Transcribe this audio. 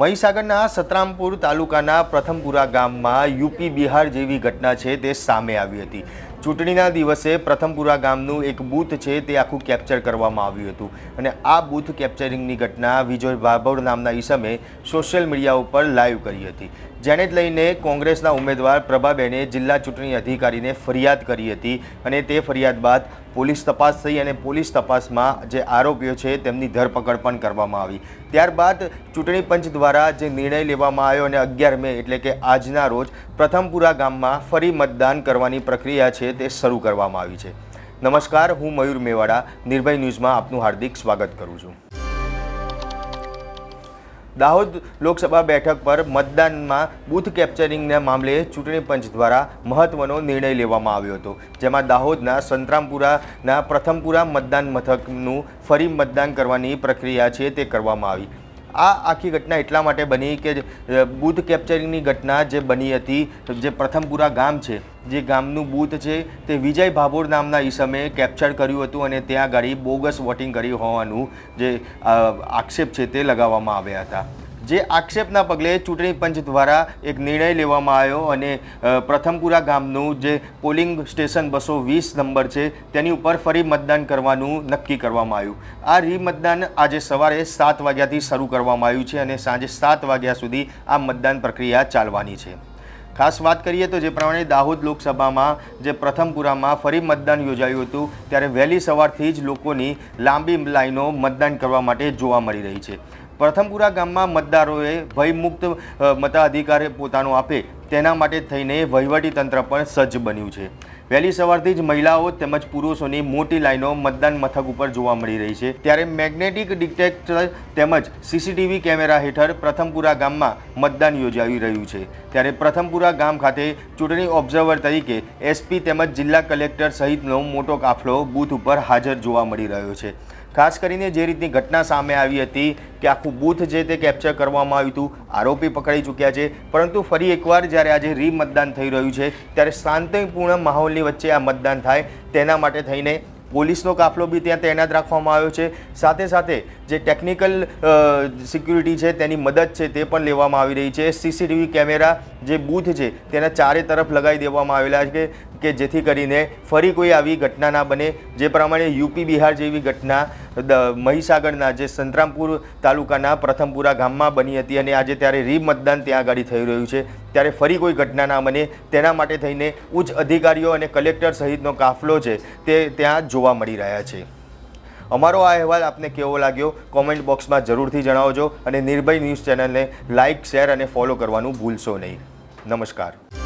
મહીસાગરના સતરામપુર તાલુકાના પ્રથમપુરા ગામમાં યુપી બિહાર જેવી ઘટના છે તે સામે આવી હતી. ચૂંટણીના દિવસે પ્રથમપુરા ગામનું એક બૂથ છે તે આખું કેપ્ચર કરવામાં આવ્યું હતું. અને આ બૂથ કેપ્ચરિંગની ઘટના વિજય ભાભોર નામના ઈસમે સોશિયલ મીડિયા ઉપર લાઈવ કરી હતી. જેને જ લઈને કોંગ્રેસના ઉમેદવાર પ્રભાબેને જિલ્લા ચૂંટણી અધિકારીને ફરિયાદ કરી હતી અને તે ફરિયાદ બાદ પોલીસ તપાસ થઈ અને પોલીસ તપાસમાં જે આરોપીઓ છે તેમની ધરપકડ પણ કરવામાં આવી. ત્યારબાદ ચૂંટણી પંચ દ્વારા જે નિર્ણય લેવામાં આવ્યો અને અગિયાર મે એટલે કે આજના રોજ પ્રથમપુરા ગામમાં ફરી મતદાન કરવાની પ્રક્રિયા છે તે શરૂ કરવામાં આવી છે. નમસ્કાર, હું મયુર મેવાડા, નિર્ભય ન્યૂઝમાં આપનું હાર્દિક સ્વાગત કરું છું. દાહોદ લોકસભા બેઠક પર મતદાનમાં બૂથ કેપ્ચરિંગના મામલે ચૂંટણી પંચ દ્વારા મહત્વનો નિર્ણય લેવામાં આવ્યો હતો, જેમાં દાહોદના સંતરામપુરાના પ્રથમપુરા મતદાન મથકનું ફરી મતદાન કરવાની પ્રક્રિયા છે તે કરવામાં આવી. આ આખી ઘટના એટલા માટે બની કે બૂથ કેપ્ચરિંગની ઘટના જે બની હતી, જે પ્રથમપુરા ગામ છે, જે ગામનું બૂથ છે, તે વિજય ભાભોર નામના ઈસમે કેપ્ચર કર્યું હતું અને ત્યાં આગળ બોગસ વોટિંગ કર્યું હોવાનું જે આક્ષેપ છે તે લગાવવામાં આવ્યા હતા. જે આક્ષેપના પગલે ચૂંટણી પંચ દ્વારા એક નિર્ણય લેવામાં આવ્યો અને પ્રથમપુરા ગામનું જે પોલિંગ સ્ટેશન બસો વીસ નંબર છે, તેની ઉપર ફરી મતદાન કરવાનું નક્કી કરવામાં આવ્યું. આ રીમતદાન આજે સવારે સાત વાગ્યાથી શરૂ કરવામાં આવ્યું છે અને સાંજે સાત વાગ્યા સુધી આ મતદાન પ્રક્રિયા ચાલવાની છે. ખાસ વાત કરીએ તો જે પ્રમાણે દાહોદ લોકસભામાં જે પ્રથમપુરામાં ફરી મતદાન યોજાયું હતું, ત્યારે વહેલી સવારથી જ લોકોની લાંબી લાઈનો મતદાન કરવા માટે જોવા મળી રહી છે. પ્રથમપુરા ગામમાં મતદારોએ ભયમુક્ત મતાધિકાર પોતાનો આપે તેના માટે થઈને તંત્ર પણ સજ્જ બન્યું છે. વહેલી સવારથી જ મહિલાઓ તેમજ પુરુષોની મોટી લાઈનો મતદાન મથક ઉપર જોવા મળી રહી છે. ત્યારે મેગ્નેટિક ડિટેક્ટર તેમજ સીસીટીવી કેમેરા હેઠળ પ્રથમપુરા ગામમાં મતદાન યોજાઈ રહ્યું છે. ત્યારે પ્રથમપુરા ગામ ખાતે ચૂંટણી ઓબ્ઝર્વર તરીકે એસપી તેમજ જિલ્લા કલેક્ટર સહિતનો મોટો કાફલો બૂથ ઉપર હાજર જોવા મળી રહ્યો છે. ખાસ કરીને જે રીતની ઘટના સામે આવી હતી કે આખું બૂથ જે તે કેપ્ચર કરવામાં આવ્યું હતું, આરોપી પકડાઈ ચૂક્યા છે. પરંતુ ફરી એકવાર જ્યારે આજે રીમતદાન થઈ રહ્યું છે, ત્યારે શાંતિપૂર્ણ માહોલની વચ્ચે આ મતદાન થાય. તેના માટે થઈને પોલીસનો કાફલો બી ત્યાં તૈનાત રાખવામાં આવ્યો છે. સાથે સાથે જે ટેકનિકલ સિક્યુરિટી છે તેની મદદ છે તે પણ લેવામાં આવી રહી છે. સીસીટીવી કેમેરા જે બૂથ છે તેના ચારે તરફ લગાવી દેવામાં આવેલા છે કે જેથી કરીને ફરી કોઈ આવી ઘટના ના બને. જે પ્રમાણે યુપી બિહાર જેવી ઘટના મહીસાગરના જે સંતરામપુર તાલુકાના પ્રથમપુરા ગામમાં બની હતી અને આજે ત્યારે રીમતદાન ત્યાં આગળ થઈ રહ્યું છે. ત્યારે ફરી કોઈ ઘટના ના બને તેના માટે થઈને ઉચ્ચ અધિકારીઓ અને કલેક્ટર સહિતનો કાફલો છે તે ત્યાં જોવા મળી રહ્યા છે. અમારો આ અહેવાલ આપને કેવો લાગ્યો? કોમેન્ટ બોક્સમાં જરૂરથી જણાવજો અને નિર્ભય ન્યૂઝ ચેનલને લાઇક શેર અને ફોલો કરવાનું ભૂલશો નહીં. નમસ્કાર.